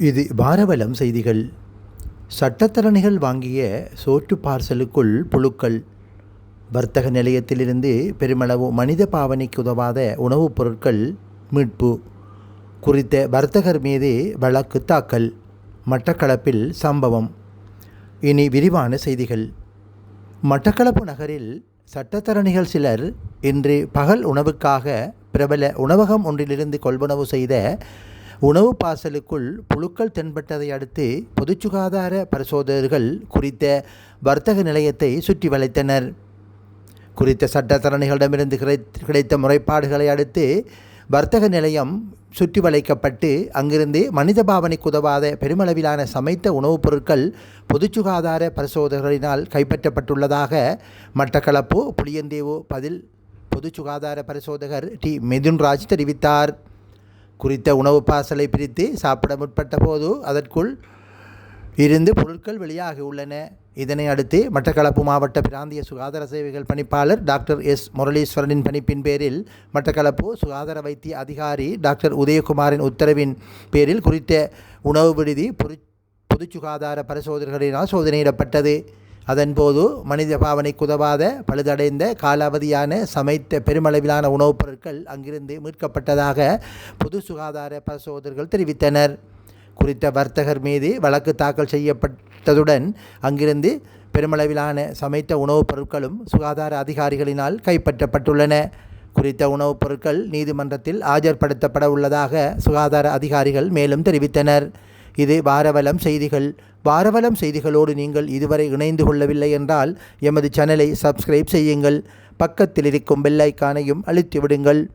இது வாரவலம் செய்திகள். சட்டத்தரணிகள் வாங்கிய சோற்று பார்சலுக்குள் புழுக்கள். வர்த்தக நிலையத்திலிருந்து பெருமளவு மனித பாவனைக்கு உதவாத உணவுப் பொருட்கள் மீட்பு. குறித்த வர்த்தகர் மீது வழக்கு தாக்கல் மட்டக்களப்பில் சம்பவம். இனி விரிவான செய்திகள். மட்டக்களப்பு நகரில் சட்டத்தரணிகள் சிலர் இன்று பகல் உணவுக்காக பிரபல உணவகம் ஒன்றிலிருந்து கொள்வனவு செய்த உணவு பாசலுக்குள் புழுக்கள் தென்பட்டதை அடுத்து பொது சுகாதார பரிசோதகர்கள் குறித்த வர்த்தக நிலையத்தை சுற்றி வளைத்தனர். குறித்த சட்டத்தரணிகளிடமிருந்து கிடை- கிடைத்த முறைப்பாடுகளை அடுத்து வர்த்தக நிலையம் சுற்றி வளைக்கப்பட்டு அங்கிருந்து மனித பாவனைக்கு உதவாத பெருமளவிலான சமைத்த உணவுப் பொருட்கள் பொது சுகாதார பரிசோதகர்களினால் கைப்பற்றப்பட்டுள்ளதாக மட்டக்களப்பு புளியந்தேவு பதில் பொது சுகாதார பரிசோதகர் டி. மிதுன்ராஜ் தெரிவித்தார். குறித்த உணவு பாசலை பிரித்து சாப்பிட முற்பட்ட போது அதற்குள் இருந்து பொருட்கள் வெளியாகியுள்ளன இதனை அடுத்து மட்டக்களப்பு மாவட்ட பிராந்திய சுகாதார சேவைகள் பணிப்பாளர் டாக்டர் எஸ் முரளீஸ்வரனின் பணிப்பின் பேரில் மட்டக்களப்பு சுகாதார வைத்திய அதிகாரி டாக்டர் உதயகுமாரின் உத்தரவின் பேரில் குறித்த உணவு விடுதி பொது பொது சுகாதார பரிசோதகர்களினால் சோதனையிடப்பட்டது. அதன்போது மனித பாவனைக்கு உதவாத பழுதடைந்த காலாவதியான சமைத்த பெருமளவிலான உணவுப் பொருட்கள் அங்கிருந்து மீட்கப்பட்டதாக பொது சுகாதார பரிசோதகர்கள் தெரிவித்தனர். குறித்த வர்த்தகர் மீது வழக்கு தாக்கல் செய்யப்பட்டதுடன் அங்கிருந்து பெருமளவிலான சமைத்த உணவுப் பொருட்களும் சுகாதார அதிகாரிகளினால் கைப்பற்றப்பட்டுள்ளன. குறித்த உணவுப் பொருட்கள் நீதிமன்றத்தில் ஆஜர்படுத்தப்பட உள்ளதாக சுகாதார அதிகாரிகள் மேலும் தெரிவித்தனர். இது வாரவலம் செய்திகள். வாரவலம் செய்திகளோடு நீங்கள் இதுவரை இணைந்து கொள்ளவில்லை என்றால் எமது சேனலை சப்ஸ்கிரைப் செய்யுங்கள். பக்கத்தில் இருக்கும் பெல்லைக்கானையும் அழுத்தி விடுங்கள்